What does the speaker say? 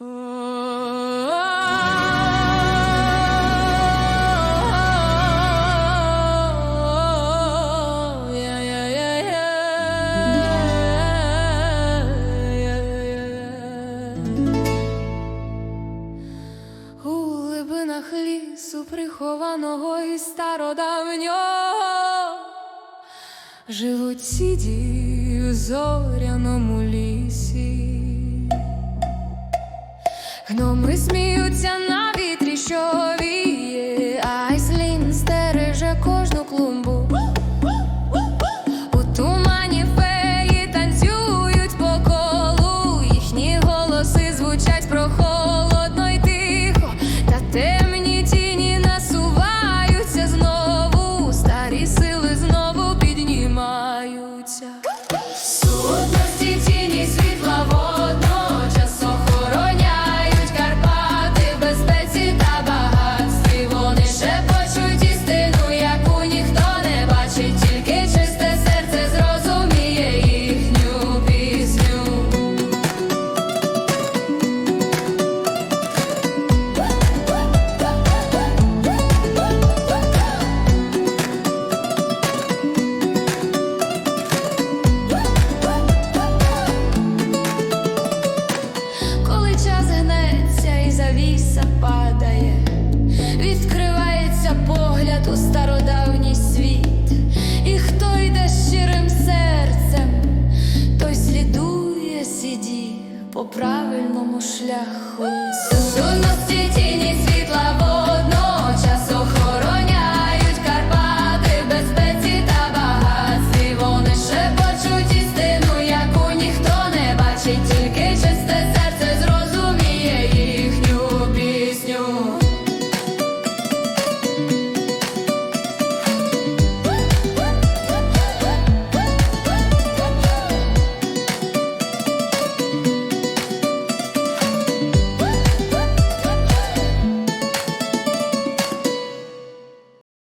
У глибинах лісу прихованого і стародавнього живуть сіді в зоряному лісі. Гноми сміються на вітрі, що віє, завіса падає, відкривається погляд у стародавній світ, і хто йде щирим серцем, той слідує сіді по правильному шляху.